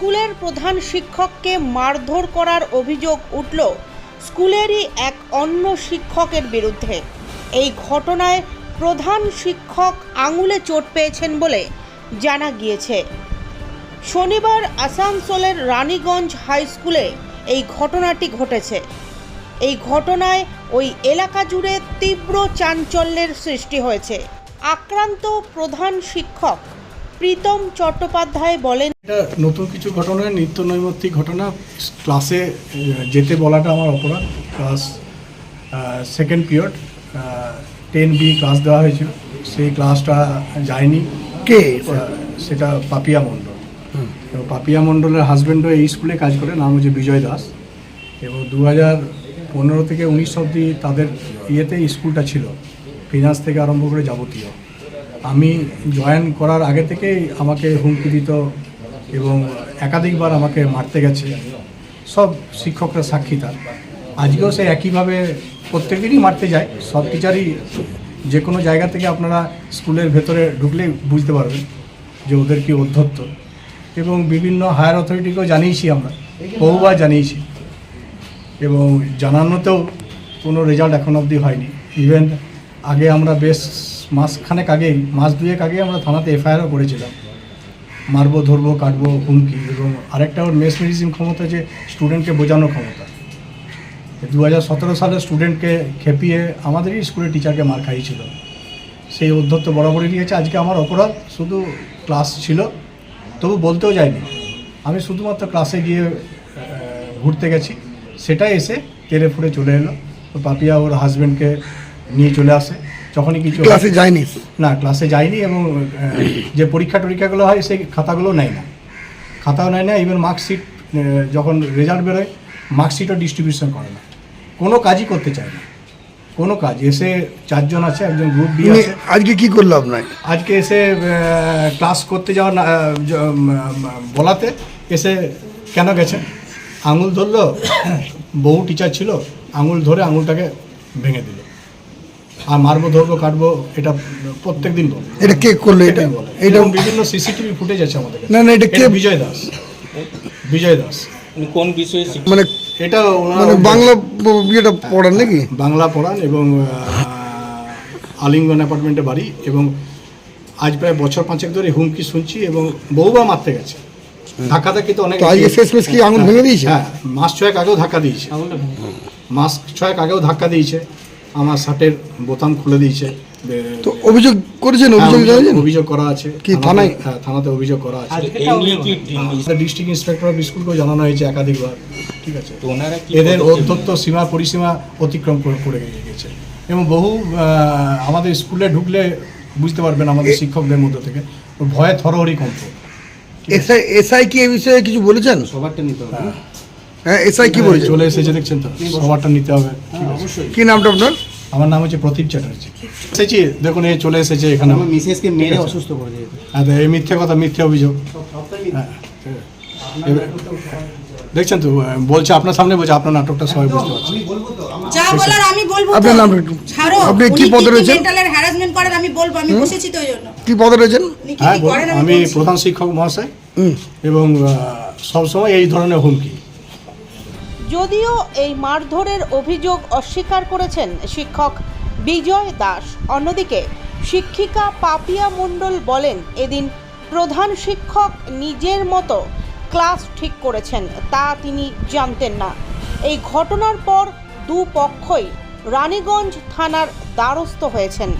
স্কুলের প্রধান শিক্ষককে মারধর করার অভিযোগ উঠল স্কুলেরই এক অন্য শিক্ষকের বিরুদ্ধে। এই ঘটনায় প্রধান শিক্ষক আঙুলে চোট পেয়েছেন বলে জানা গিয়েছে। শনিবার আসানসোলের রানীগঞ্জ হাই স্কুলে এই ঘটনাটি ঘটেছে। এই ঘটনায় ওই এলাকা জুড়ে তীব্র চাঞ্চল্যের সৃষ্টি হয়েছে। আক্রান্ত প্রধান শিক্ষক প্রীতম চট্টোপাধ্যায় বলেন এটা নতুন কিছু ঘটনা নিত্য নৈমিত্তিক ঘটনা ক্লাসে যেতে বলাটা আমার অপরাধ class second period ten B class দেওয়া হয়েছিল। সেই ক্লাসটা যায়নি। কে? সেটা পাপিয়া মণ্ডল। এবং পাপিয়া মণ্ডলের হাজব্যান্ডও এই স্কুলে কাজ করে নাম হচ্ছে বিজয় দাস। এবং দু হাজার পনেরো থেকে উনিশ অব্দি তাদের ইয়েতে স্কুলটা ছিল ফিনান্স থেকে আরম্ভ করে যাবতীয়। আমি জয়েন করার আগে থেকেই আমাকে হুমকি দিত এবং একাধিকবার আমাকে মারতে গেছে। সব শিক্ষকরা সাক্ষী তার। আজকেও সে একইভাবে প্রত্যেকদিনই মারতে যায়। সব টিচারই যে কোনো জায়গা থেকে আপনারা স্কুলের ভেতরে ঢুকলেই বুঝতে পারবেন যে ওদের কি অধ্যত্ত। এবং বিভিন্ন হায়ার অথরিটিকেও জানিয়েছি আমরা, বহুবার জানিয়েছি। এবং জানানোতেও কোনো রেজাল্ট এখন অবধি হয়নি। ইভেন আগে আমরা বেশ মাসখানেক আগেই, মাস দুয়েক আগে আমরা থানাতে এফআইআরও করেছিলাম। মারবো, ধরবো, কাটবো, হুমকি এবং আরেকটা ওর মেস মেডিসিন ক্ষমতা যে স্টুডেন্টকে বোঝানোর ক্ষমতা। দু হাজার সতেরো সালে স্টুডেন্টকে খেপিয়ে আমাদেরই স্কুলের টিচারকে মার খাইয়েছিল। সেই অধ্যত্ত বরাবরই নিয়েছে। আজকে আমার অপরাধ, শুধু ক্লাস ছিল, তবু বলতেও যায়নি। আমি শুধুমাত্র ক্লাসে গিয়ে ঘুরতে গেছি। সেটাই এসে তেরে ফুড়ে চলে এলো। পাপিয়া ওর হাজব্যান্ডকে নিয়ে চলে আসে। যখনই কিছু ক্লাসে যায়নি। না ক্লাসে যায়নি এবং যে পরীক্ষা টরীক্ষাগুলো হয় সেই খাতাগুলো নেয় না। খাতাও নেয় না ইভেন মার্কশিট যখন রেজাল্ট বেরোয় মার্কশিটও ডিস্ট্রিবিউশন করে না। কোনো কাজই করতে চায় না। কোনো কাজ। এসে চারজন আছে একজন গ্রুপ বি আছে। আজকে কি করল আপনার? আজকে এসে ক্লাস করতে যাওয়া বলাতে এসে কেন গেছেন আঙুল ধরলো বহু টিচার ছিল আঙুল ধরে আঙুলটাকে ভেঙে দিল। আর মারবো ধরবো কাটবো এটা প্রত্যেক দিন বলে। এটা কে করল এটা? বলে। এটা বিভিন্ন সিসিটিভি ফুটেজ আছে আমাদের কাছে। না, না, এটা কে- বিজয় দাস। বিজয় দাস। উনি কোন বিষয়ে শিক্ষা মানে এটা ওনার মানে বাংলা ব- ইয়েটা পড়ান নাকি? বাংলা পড়ান এবং আহ, আলিঙ্গন অ্যাপার্টমেন্টে বাড়ি এবং আজ প্রায় বছর পাঁচেক ধরে হুমকি শুনছি এবং বউবা মারতে গেছে। ধাক্কা ধাক্কি তো অনেক তো আজকে শেষমেশ কি আঙুল ভেঙে দিয়েছে? হ্যাঁ মাস ছয়েক আগেও ধাক্কা দিয়েছে। মাস ছয়েক আগেও ধাক্কা দিয়েছে। আমার শার্টের বোতাম খুলে দিয়েছে। তো অভিযোগ করেছেন হ্যাঁ, অভিযোগ জানিয়েছেন অভিযোগ করা আছে। কি, থানায়? হ্যাঁ থানাতে অভিযোগ করা আছে। এই ডিস্ট্রিক্ট ইন্সপেক্টর অফ স্কুলকেও জানানো হয়েছে একাধিকবার। ঠিক আছে? তো ওনারা কি এদের অত্যন্ত সীমা পরিসীমা অতিক্রম করে গেছে। এবং বহু আমাদের স্কুলে ঢুকলে বুঝতে পারবেন আমাদের শিক্ষকদের মধ্যে থেকে। ভয়ে থরহরি কমতো এসআই এসআই কি এই বিষয়ে কিছু বলেছেন? সবারটা নিতে হবে। না? হ্যাঁ এসআই কি বলেছেন চলে এসেছে দেখছেন তো? সবারটা নিতে হবে কি নামটা আপনার? আমার নাম হচ্ছে প্রদীপ চ্যাটার্জি। এসেছি দেখুন এ চলে এসেছে এখানে। আমার মিসেসকে মেরে অসুস্থ করে দিয়েছে। হ্যাঁ, এই মিথ্যে কথা মিথ্যে অভিযোগ। হ্যাঁ, দেখছেন তো বলছে আপনার সামনে বলছে আপনার নাটকটা সবাই বুঝতে পারছে। যা বলার আমি বলব আপনার ছাড়ো আপনি কি পদে রয়েছেন? মেন্টালের হ্যারাসমেন্ট করেন আমি বলব আমি বসেছি তো জন্য। কি পদে রয়েছেন? হ্যাঁ বলুন। আমি প্রধান শিক্ষক মহাশয় হুম। এবং সবসময় এই ধরনের হুমকি। যদিও এই মারধরের অভিযোগ অস্বীকার করেছেন শিক্ষক বিজয় দাস। অন্যদিকে শিক্ষিকা পাপিয়া মণ্ডল বলেন, এদিন প্রধান শিক্ষক নিজের মতো ক্লাস ঠিক করেছেন, তা তিনি জানতেন না। এই ঘটনার পর দুপক্ষই রানীগঞ্জ থানার দ্বারস্থ হয়েছেন।